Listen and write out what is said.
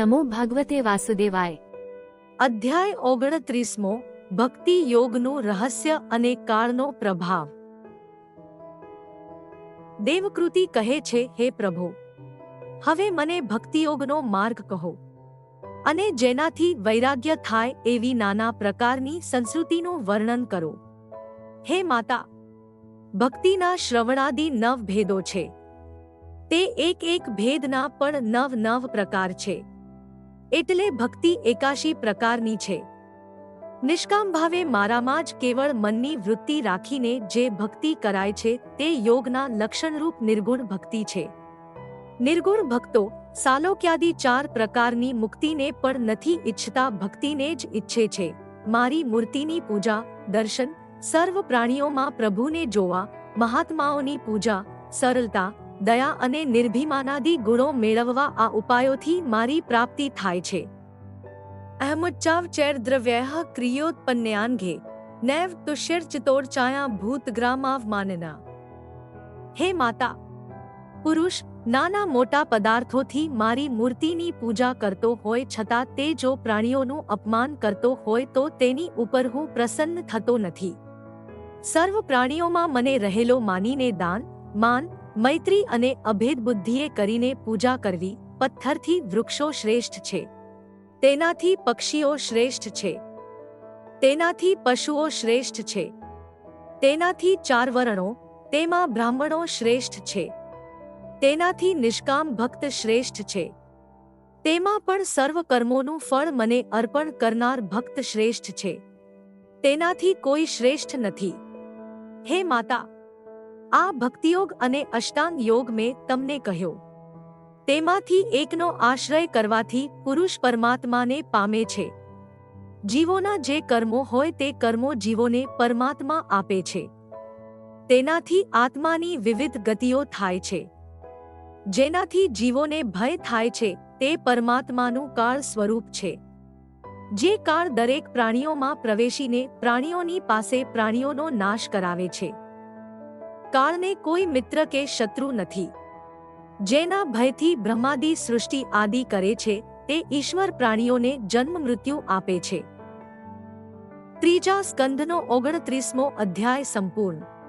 નમો ભગવતે વાસુદેવાય અધ્યાય ઓગણત્રીસમો ભક્તિ યોગનું રહસ્ય અને કાળનો પ્રભાવ દેવકૃતિ કહે છે હે પ્રભુ હવે મને ભક્તિયોગનો માર્ગ કહો અને જેનાથી વૈરાગ્ય થાય એવી નાના પ્રકારની સંસ્કૃતિનું વર્ણન કરો હે માતા ભક્તિના શ્રવણાદિ નવ ભેદો છે તે એક એક ભેદના પણ નવ નવ પ્રકાર છે એટલે ભક્તિ એકાશી પ્રકારની છે. નિષ્કામ ભાવે મારામાં જ કેવળ મનની વૃત્તિ રાખીને જે ભક્તિ કરાય છે તે યોગના લક્ષણરૂપ નિર્ગુણ ભક્તિ છે. નિર્ગુણ ભક્તો સાલોક્યાદી ચાર પ્રકારની મુક્તિને પણ નથી ઈચ્છતા ભક્તિને જ ઈચ્છે છે. મારી મૂર્તિની પૂજા, દર્શન, સર્વ પ્રાણીઓમાં પ્રભુને જોવા, મહાત્માઓની પૂજા, સરળતા દયા અને નિર્ભિમાનાદી ગુણો મેળવવા આ ઉપાયોથી મારી પ્રાપ્તિ થાય છે. અહમુચ્ચાવ ચેર દ્રવ્ય ક્રિયોત્પન્યાન્ઘે નૈવ તુષ્યર્ચિતોર્ચાયા ભૂતગ્રામાવ માનના. હે માતા! પુરુષ, નાના મોટા પદાર્થોથી મારી મૂર્તિની પૂજા કરતો હોય છતાં તે જો પ્રાણીઓનું અપમાન કરતો હોય તો તેની ઉપર હું પ્રસન્ન થતો નથી. સર્વ પ્રાણીઓમાં મને રહેલો માનીને દાન, માન મૈત્રી અને અભેદ બુદ્ધિએ કરીને પૂજા કરવી પથ્થરથી વૃક્ષો શ્રેષ્ઠ છે. તેનાથી પક્ષીઓ શ્રેષ્ઠ છે. તેનાથી પશુઓ શ્રેષ્ઠ છે. તેનાથી ચાર વર્ણો તેમાં બ્રાહ્મણો શ્રેષ્ઠ છે. તેનાથી નિષ્કામ ભક્ત શ્રેષ્ઠ છે. તેમાં પણ સર્વ કર્મોનું ફળ મને અર્પણ કરનાર ભક્ત શ્રેષ્ઠ છે. તેનાથી કોઈ શ્રેષ્ઠ નથી. હે માતા આ ભક્તિયોગ અને અષ્ટાંગ યોગ મેં તમને કહ્યો. તેમાંથી એકનો આશ્રય કરવાથી પુરુષ પરમાત્માને પામે છે. જીવોના જે કર્મો હોય તે કર્મો જીવોને પરમાત્મા આપે છે. તેનાથી આત્માની વિવિધ ગતિઓ થાય છે. જેનાથી જીવોને ભય થાય છે તે પરમાત્માનું કાળ સ્વરૂપ છે. જે કાળ દરેક પ્રાણીઓમાં પ્રવેશીને પ્રાણીઓની પાસે પ્રાણીઓનો નાશ કરાવે છે. કાળને કોઈ મિત્ર કે શત્રુ નથી. જેના ભયથી બ્રહ્માદી સૃષ્ટિ આદિ કરે છે, તે ઈશ્વર પ્રાણીઓને જન્મ મૃત્યુ આપે છે. ત્રીજા સ્કંધનો ઓગણત્રીસમો અધ્યાય સંપૂર્ણ.